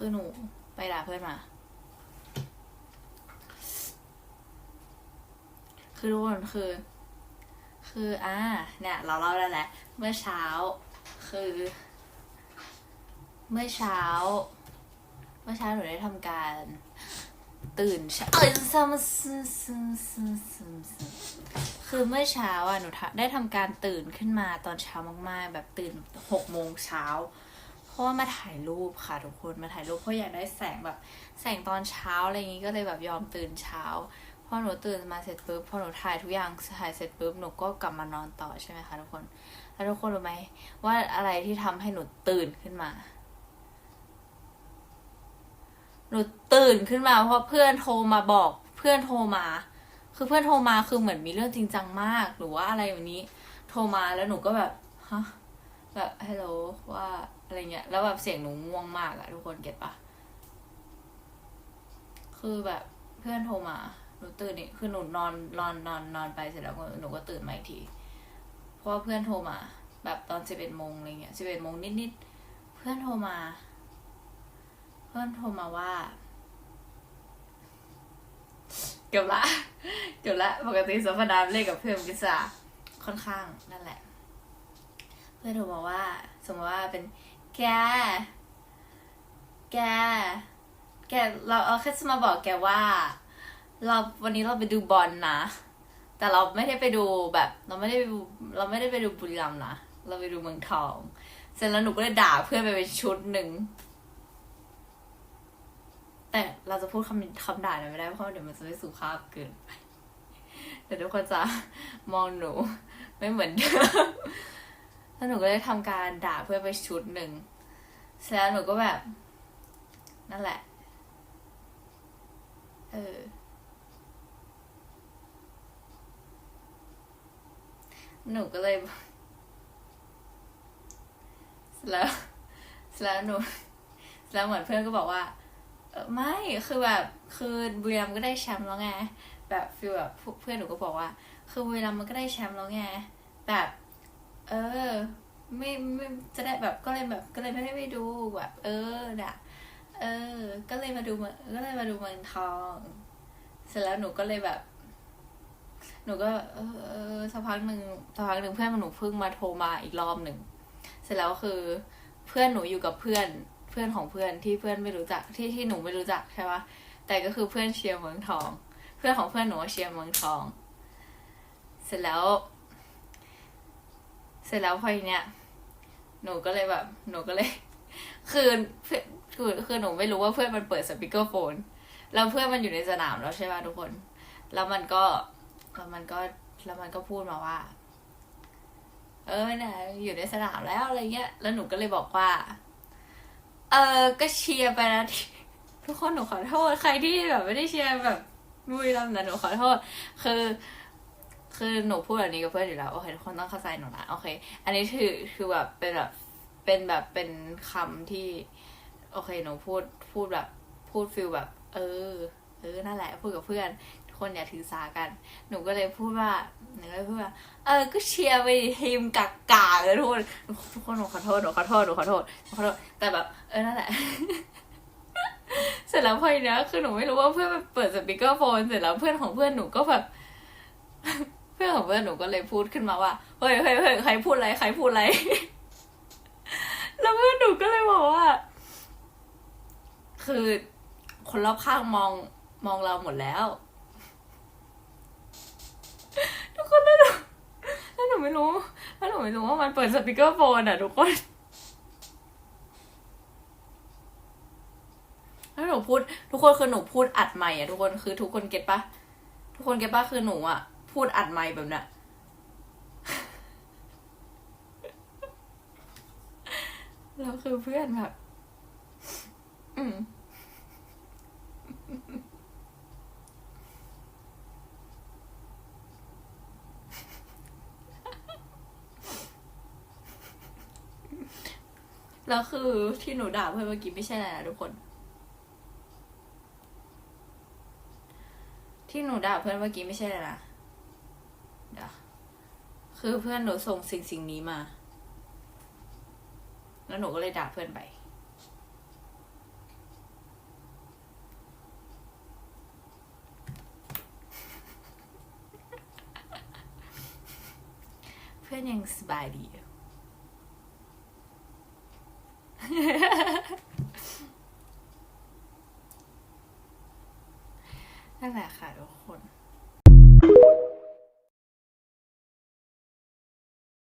คือหนูไปด่าเพื่อนมา คือทุกคนคือ คืออ่าเนี่ย เราเล่าได้แหละ เมื่อเช้า คือ เมื่อเช้า เมื่อเช้าหนูได้ทำการ ตื่นเช้าเอ้ยซัมซึมซึมซึมซึมซึมคือเมื่อเช้าอะหนูได้ทำการตื่นขึ้นมาตอนเช้ามากๆ แบบตื่นหกโมงเช้า ราะว่ามาถ่ายรูปค่ะทุกคนมาถ่ายรูปเพราะอยากได้แสงแบบแสงตอนเช้าอะไรอย่างงี้ก็เลยแบบยอมตื่นเช้าพอหนูตื่นมาเสร็จปุ๊บพอหนูถ่ายทุกอย่างถ่ายเสร็จปุ๊บหนูก็กลับมานอนต่อใช่ไหมคะทุกคนแล้วทุกคนรู้ไหมว่าอะไรที่ทำให้หนูตื่นขึ้นมา หนูตื่นขึ้นมา เพราะเพื่อนโทรมาบอกเพื่อนโทรมา คือเพื่อนโทรมาคือเหมือนมีเรื่องจริงจังมากหรือว่าอะไรแบบนี้ โทรมาแล้วหนูก็แบบฮะแบบฮัลโหลว่า อะไรเงี้ย แล้วแบบเสียงหนูง่วงมากอะทุกคนเก็ตปะคือแบบเพื่อนโทรมา หนูตื่นนี่คือหนูนอนนอนนอนนอนไปเสร็จแล้วหนูก็ตื่นมาอีกที เพราะว่าเพื่อนโทรมา แบบตอนสิบเอ็ดโมงอะไรเงี้ยสิบเอ็ดโมงนิดๆ เพื่อนโทรมา เพื่อนโทรมาว่า เกือบละเกือบละปกติสัมปดาห์เล่นกับเพื่อนกิซ่าค่อนข้างนั่นแหละ เพื่อนโทรมาว่า สมมติว่าเป็น แก แก แก เราเอาแค่จะมาบอกแกว่า เราวันนี้เราไปดูบอลนะ แต่เราไม่ได้ไปดูแบบ เราไม่ได้ไปดูเราไม่ได้ไปดูบุรีรัมย์นะ เราไปดูเมืองทอง เสร็จแล้วหนูก็เลยด่าเพื่อนไปเป็นชุดหนึ่ง แต่เราจะพูดคำคำด่านี่ยไม่ได้เพราะเดี๋ยวมันจะไม่สุภาพเกินไปเดี๋ยวทุกคนจะมองหนูไม่เหมือนเดิม แล้วหนูก็ได้ทำการด่าเพื่อนไปชุดหนึ่งเสร็จแล้วหนูก็แบบ นั่นแหละ เออ หนูก็เลยเสร็จแล้วเสร็จแล้วหนูเสร็จแล้วเหมือนเพื่อนก็บอกว่าออไม่คือแบบคือบุรีรัมก็ได้แชมป์แล้วไงแบบฟีลแบบเพื่อนหนูก็บอกว่า คือบุรีรัมมันก็ได้แชมป์แล้วไงแบบ เออ ไม่ไม่จะได้แบบก็เลยแบบก็เลยไม่ได้ไปดูแบบเออน่ะ เออ ก็เลยมาดูเมืองก็เลยมาดูเมืองทอง เสร็จแล้วหนูก็เลยแบบ หนูก็เออเออสักพักหนึ่งสักพักหนึ่งเพื่อนหนูเพิ่งมาโทรมาอีกรอบหนึ่งเสร็จแล้วคือ เพื่อนหนูอยู่กับเพื่อนเพื่อนของเพื่อนที่เพื่อนไม่รู้จักที่ที่หนูไม่รู้จักใช่ปะแต่ก็คือเพื่อนเชียร์เมืองทอง เพื่อนของเพื่อนหนูเชียร์เมืองทอง เสร็จแล้ว เสร็จแล้วพอทีเนี้ยหนูก็เลยแบบ หนูก็เลย คือเพื่อนคือคือหนูไม่รู้ว่าเพื่อนมันเปิดสปีกเกอร์โฟนแล้วเพื่อนมันอยู่ในสนามแล้วใช่ป่ะทุกคน แล้วมันก็แล้วมันก็แล้วมันก็พูดมาว่า เออเนี่ยอยู่ในสนามแล้วอะไรเงี้ย แล้วหนูก็เลยบอกว่า เออก็เชียร์ไปนะทุกคนหนูขอโทษ ใครที่แบบไม่ได้เชียร์แบบบุรีรัมย์นะหนูขอโทษ คือ คือหนูพูดแบบนี้กับเพื่อนอยู่แล้ว โอเคทุกคนต้องเข้าใจหนูนะโอเค อันนี้คือคือแบบเป็นแบบเป็นแบบเป็นคำที่ โอเคหนูพูดพูดแบบพูดฟิลแบบ เออ เออนั่นแหละพูดกับเพื่อนคนอย่าถือสากัน หนูก็เลยพูดว่า หนูก็เลยพูดว่า เออ ก็เชียร์ไปทีมกากาเลยทุกคนทุกคนหนูขอโทษ หนูขอโทษ หนูขอโทษ หนูขอโทษ แต่แบบ เออ นั่นแหละ เสร็จแล้วพอเนี้ยคือหนูไม่รู้ว่าเพื่อนเปิดสปีกเกอร์โฟน เสร็จแล้วเพื่อนของเพื่อนหนูก็แบบ พื่อนของเพื่อนหนูก็เลยพูดขึ้นมาว่าเฮ้ยเฮ้ยเฮ้ยใครพูดอะไรใครพูดอะไร แล้วเพื่อนหนูก็เลยบอกว่า คือคนรอบข้างมองมองเราหมดแล้ว ทุกคนแล้วหนูแล้วหนูไม่รู้แล้วหนูไม่รู้ว่ามันเปิดสปีกเกอร์โฟนอะทุกคนแล้วหนูพูด ทุกคนคือหนูพูดอัดใหม่อะทุกคนคือทุกคนเก็ตปะทุกคนเก็ตปะคือหนูอะ พูดอัดใหม่แบบนี้ยแล้วคือเพื่อนแบบ อืม แล้วคือที่หนูด่าเพื่อนเมื่อกี้ไม่ใช่อะไรนะทุกคน ที่หนูด่าเพื่อนเมื่อกี้ไม่ใช่อะไรนะ อะคือเพื่อนหนูส่งสิ่งสิ่งนี้มา แล้วหนูก็เลยด่าเพื่อนไป เพื่อนยังสบายดีอยู่นั่นแหละค่ะทุกคน